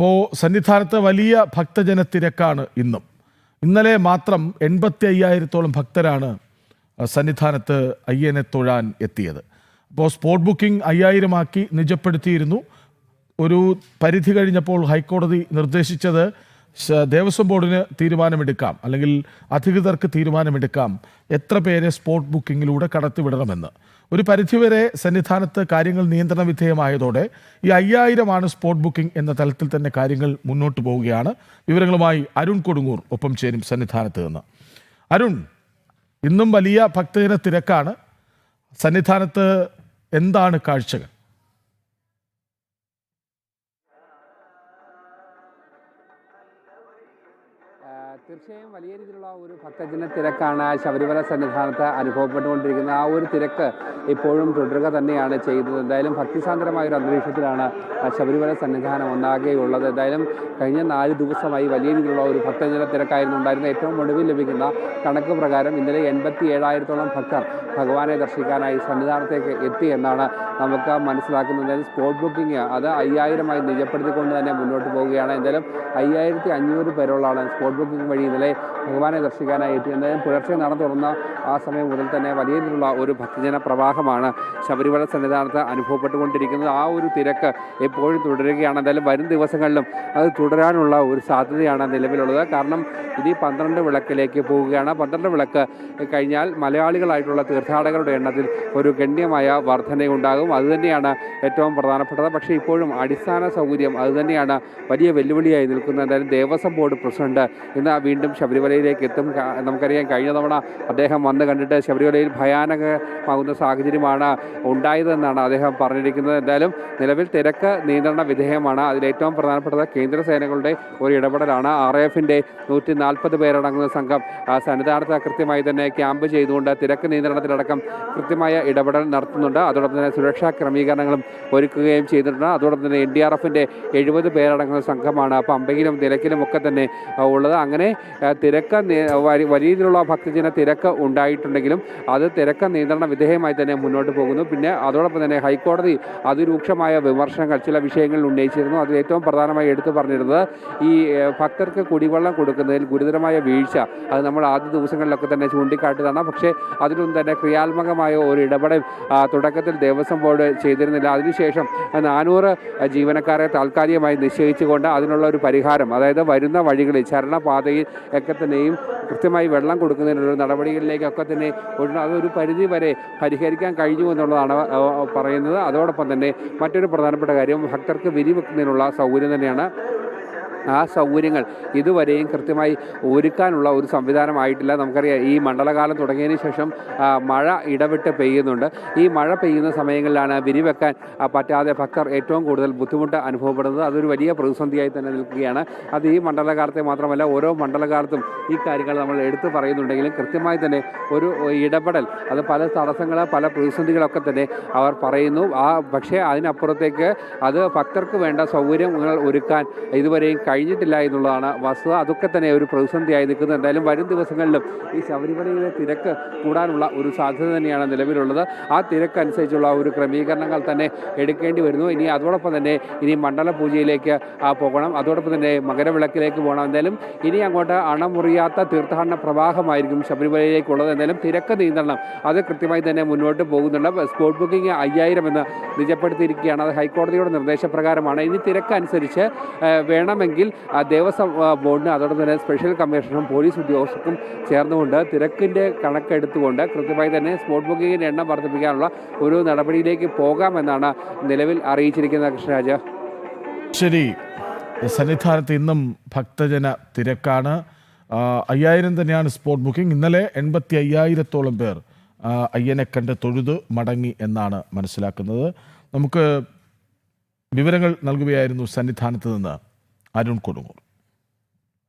ഇപ്പോൾ സന്നിധാനത്ത് വലിയ ഭക്തജനത്തിരക്കാണ് ഇന്നും. ഇന്നലെ മാത്രം എൺപത്തി അയ്യായിരത്തോളം ഭക്തരാണ് സന്നിധാനത്ത് അയ്യനെ തൊഴാൻ എത്തിയത്. അപ്പോൾ സ്പോട്ട് ബുക്കിംഗ് അയ്യായിരമാക്കി നിജപ്പെടുത്തിയിരുന്നു. ഒരു പരിധി കഴിഞ്ഞപ്പോൾ ഹൈക്കോടതി നിർദ്ദേശിച്ചത് ദേവസ്വം ബോർഡിന് തീരുമാനമെടുക്കാം. അല്ലെങ്കിൽ അധികൃതർക്ക് തീരുമാനമെടുക്കാം. എത്ര പേരെ സ്പോട്ട് ബുക്കിങ്ങിലൂടെ കടത്തിവിടണമെന്ന്. ഒരു പരിധിവരെ സന്നിധാനത്ത് കാര്യങ്ങൾ നിയന്ത്രണ വിധേയമായതോടെ ഈ അയ്യായിരമാണ് സ്പോട്ട് ബുക്കിംഗ് എന്ന തലത്തിൽ തന്നെ കാര്യങ്ങൾ മുന്നോട്ട് പോവുകയാണ്. വിവരങ്ങളുമായി അരുൺ കൊടുങ്ങൂർ ഒപ്പം ചേരും സന്നിധാനത്ത് നിന്ന്. അരുൺ ഇന്നും വലിയ ഭക്തജന തിരക്കാണ്. സന്നിധാനത്ത് എന്താണ് കാഴ്ചകൾ? തീർച്ചയായും വലിയ രീതിയിലുള്ള ഒരു ഭക്തജന തിരക്കാണ് ശബരിമല സന്നിധാനത്ത് അനുഭവപ്പെട്ടുകൊണ്ടിരിക്കുന്നത്. ആ ഒരു തിരക്ക് ഇപ്പോഴും തുടരുക തന്നെയാണ് ചെയ്യുന്നത് എന്തായാലും ഭക്തിസാന്ദ്രമായ ഒരു അന്തരീക്ഷത്തിലാണ് ശബരിമല സന്നിധാനം ഒന്നാകെയുള്ളത് എന്തായാലും കഴിഞ്ഞ നാല് ദിവസമായി വലിയ രീതിയിലുള്ള ഒരു ഭക്തജന തിരക്കായിരുന്നു. ഉണ്ടായിരുന്നത് ഏറ്റവും ഒടുവിൽ ലഭിക്കുന്ന കണക്ക് പ്രകാരം ഇന്നലെ എൺപത്തി ഏഴായിരത്തോളം ഭക്തർ ഭഗവാനെ ദർശിക്കാനായി സന്നിധാനത്തേക്ക് എത്തി എന്നാണ് നമുക്ക് മനസ്സിലാക്കുന്നത്. അതായത് സ്പോട്ട് ബുക്കിംഗ് അത് അയ്യായിരമായി നിജപ്പെടുത്തിക്കൊണ്ട് തന്നെ മുന്നോട്ട് പോവുകയാണ്. എന്തായാലും അയ്യായിരത്തി അഞ്ഞൂറ് പേരോളാണ് സ്പോട്ട് ബുക്കിംഗ് വഴി ഇന്നലെ ഭഗവാനെ ദർശിക്കാനായി എത്തി എന്തായാലും പുലർച്ചെ നട തുറന്ന ആ സമയം മുതൽ തന്നെ വലിയ രീതിയിലുള്ള ഒരു ഭക്തജന പ്രവാഹമാണ് ശബരിമല സന്നിധാനത്ത് അനുഭവപ്പെട്ടുകൊണ്ടിരിക്കുന്നത്. ആ ഒരു തിരക്ക് എപ്പോഴും തുടരുകയാണ്. എന്തായാലും വരും ദിവസങ്ങളിലും അത് തുടരാനുള്ള ഒരു സാധ്യതയാണ് നിലവിലുള്ളത്. കാരണം ഈ പന്ത്രണ്ട് വിളക്കിലേക്ക് പോവുകയാണ്. പന്ത്രണ്ട് വിളക്ക് കഴിഞ്ഞാൽ മലയാളികളായിട്ടുള്ള തീർത്ഥാടകരുടെ എണ്ണത്തിൽ ഒരു ഗണ്യമായ വർധനയുണ്ടാകും. അതുതന്നെയാണ് ഏറ്റവും പ്രധാനപ്പെട്ടത്. പക്ഷേ ഇപ്പോഴും അടിസ്ഥാന സൗകര്യം അതുതന്നെയാണ് വലിയ വെല്ലുവിളിയായി നിൽക്കുന്നത്. എന്തായാലും ദേവസ്വം ബോർഡ് പ്രസിഡന്റ് ഇന്ന് വീണ്ടും ശബരിമലയിലേക്ക് എത്തും. നമുക്കറിയാം കഴിഞ്ഞ തവണ അദ്ദേഹം വന്ന് കണ്ടിട്ട് ശബരിമലയിൽ ഭയാനകമാകുന്ന സാഹചര്യമാണ് ഉണ്ടായതെന്നാണ് അദ്ദേഹം പറഞ്ഞിരിക്കുന്നത്. എന്തായാലും നിലവിൽ തിരക്ക് നിയന്ത്രണ വിധേയമാണ്. അതിലേറ്റവും പ്രധാനപ്പെട്ടത് കേന്ദ്ര സേനകളുടെ ഒരു ഇടപെടലാണ്. ആർ എഫിന്റെ നൂറ്റി നാൽപ്പത് പേരടങ്ങുന്ന സംഘം സന്നിധാനത്ത് കൃത്യമായി തന്നെ ക്യാമ്പ് ചെയ്തുകൊണ്ട് തിരക്ക് നിയന്ത്രണത്തിലടക്കം കൃത്യമായ ഇടപെടൽ നടത്തുന്നുണ്ട്. അതോടൊപ്പം തന്നെ സുരക്ഷാ ക്രമീകരണങ്ങളും ഒരുക്കുകയും ചെയ്തിട്ടുണ്ട്. അതോടൊപ്പം തന്നെ എൻ ഡി ആർ എഫിന്റെ എഴുപത് പേരടങ്ങുന്ന സംഘമാണ് പമ്പയിലും നിലയ്ക്കിലും ഒക്കെ തന്നെ ഉള്ളത്. അങ്ങനെ ആ, തിരക്ക് രീതിയിലുള്ള ഭക്തജന തിരക്ക് ഉണ്ടായിട്ടുണ്ടെങ്കിലും അത് തിരക്ക് നിയന്ത്രണ വിധേയമായി തന്നെ മുന്നോട്ട് പോകുന്നു. പിന്നെ അതോടൊപ്പം തന്നെ ഹൈക്കോടതി അതിരൂക്ഷമായ വിമർശനങ്ങൾ ചില വിഷയങ്ങളിൽ ഉന്നയിച്ചിരുന്നു. അതിൽ ഏറ്റവും പ്രധാനമായി എടുത്തു പറഞ്ഞിരുന്നത് ഈ ഭക്തർക്ക് കുടിവെള്ളം കൊടുക്കുന്നതിൽ ഗുരുതരമായ വീഴ്ച. അത് നമ്മൾ ആദ്യ ദിവസങ്ങളിലൊക്കെ തന്നെ ചൂണ്ടിക്കാട്ടിയതാണ്. പക്ഷേ അതിലൊന്നും തന്നെ ക്രിയാത്മകമായ ഒരു ഇടപെടൽ തുടക്കത്തിൽ ദേവസ്വം ബോർഡ് ചെയ്തിരുന്നില്ല. അതിനുശേഷം നാനൂറ് ജീവനക്കാരെ താൽക്കാലികമായി നിശ്ചയിച്ചുകൊണ്ട് അതിനുള്ള ഒരു പരിഹാരം അതായത് വരുന്ന വഴികളിൽ ചരണപാതയിൽ ഒക്കെ തന്നെയും കൃത്യമായി വെള്ളം കൊടുക്കുന്നതിനുള്ള നടപടികളിലേക്കൊക്കെ തന്നെ അതൊരു പരിധി വരെ പരിഹരിക്കാൻ കഴിഞ്ഞു എന്നുള്ളതാണ് പറയുന്നത്. അതോടൊപ്പം തന്നെ മറ്റൊരു പ്രധാനപ്പെട്ട കാര്യം ഭക്തർക്ക് വിരി വെക്കുന്നതിനുള്ള സൗകര്യം തന്നെയാണ്. ആ സൗകര്യങ്ങൾ ഇതുവരെയും കൃത്യമായി ഒരുക്കാനുള്ള ഒരു സംവിധാനമായിട്ടില്ല. നമുക്കറിയാം ഈ മണ്ഡലകാലം തുടങ്ങിയതിന് ശേഷം മഴ ഇടവിട്ട് പെയ്യുന്നുണ്ട്. ഈ മഴ പെയ്യുന്ന സമയങ്ങളിലാണ് വിരിവെക്കാൻ പറ്റാതെ ഭക്തർ ഏറ്റവും കൂടുതൽ ബുദ്ധിമുട്ട് അനുഭവപ്പെടുന്നത്. അതൊരു വലിയ പ്രതിസന്ധിയായി തന്നെ നിൽക്കുകയാണ്. അത് ഈ മണ്ഡലകാലത്തെ മാത്രമല്ല ഓരോ മണ്ഡലകാലത്തും ഈ കാര്യങ്ങൾ നമ്മൾ എടുത്തു പറയുന്നുണ്ടെങ്കിലും കൃത്യമായി തന്നെ ഒരു ഇടപെടൽ അത് പല തടസ്സങ്ങൾ പല പ്രതിസന്ധികളൊക്കെ തന്നെ അവർ പറയുന്നു. ആ പക്ഷേ അതിനപ്പുറത്തേക്ക് അത് ഭക്തർക്ക് വേണ്ട സൗകര്യങ്ങൾ ഒരുക്കാൻ ഇതുവരെയും കഴിഞ്ഞിട്ടില്ല എന്നുള്ളതാണ് വസ്തുത. അതൊക്കെ തന്നെ ഒരു പ്രതിസന്ധിയായി നിൽക്കുന്നത് എന്തായാലും വരും ദിവസങ്ങളിലും ഈ ശബരിമലയിലെ തിരക്ക് കൂടാനുള്ള ഒരു സാധ്യത തന്നെയാണ് നിലവിലുള്ളത്. ആ തിരക്ക് അനുസരിച്ചുള്ള ഒരു ക്രമീകരണങ്ങൾ തന്നെ എടുക്കേണ്ടി വരുന്നു. ഇനി അതോടൊപ്പം തന്നെ ഇനി മണ്ഡല പൂജയിലേക്ക് പോകണം. അതോടൊപ്പം തന്നെ മകരവിളക്കിലേക്ക് പോകണം. എന്തായാലും ഇനി അങ്ങോട്ട് അണമുറിയാത്ത തീർത്ഥാടന പ്രവാഹമായിരിക്കും ശബരിമലയിലേക്കുള്ളത്. എന്തായാലും തിരക്ക് നിയന്ത്രണം അത് കൃത്യമായി തന്നെ മുന്നോട്ട് പോകുന്നുണ്ട്. സ്പോട്ട് ബുക്കിംഗ് അയ്യായിരം എന്ന് നിജപ്പെടുത്തിയിരിക്കുകയാണ്. അത് ഹൈക്കോടതിയുടെ നിർദ്ദേശപ്രകാരമാണ്. ഇനി തിരക്കനുസരിച്ച് വേണമെങ്കിൽ ആ, ദേവസ്വം ബോർഡിന് അതോടൊപ്പം തന്നെ സ്പെഷ്യൽ കമ്മീഷണറും പോലീസ് ഉദ്യോഗസ്ഥർക്കും ചേർന്നുകൊണ്ട് തിരക്കിന്റെ കണക്കെടുത്തുകൊണ്ട് കൃത്യമായി തന്നെ സ്പോട്ട് ബുക്കിങ്ങിന്റെ എണ്ണം വർദ്ധിപ്പിക്കാനുള്ള ഒരു നടപടിയിലേക്ക് പോകാമെന്നാണ് നിലവിൽ അറിയിച്ചിരിക്കുന്നത് കൃഷ്ണരാജ്. ശരി. സന്നിധാനത്ത് ഇന്നും ഭക്തജന തിരക്കാണ്. അയ്യായിരം തന്നെയാണ് സ്പോട്ട് ബുക്കിംഗ് ഇന്നലെ എൺപത്തി അയ്യായിരത്തോളം പേർ അയ്യനെ കണ്ട് തൊഴുത് മടങ്ങി എന്നാണ് മനസ്സിലാക്കുന്നത്. നമുക്ക് വിവരങ്ങൾ നൽകുകയായിരുന്നു സന്നിധാനത്ത് നിന്ന്. അരുൺ കൊടുങ്ങൂർ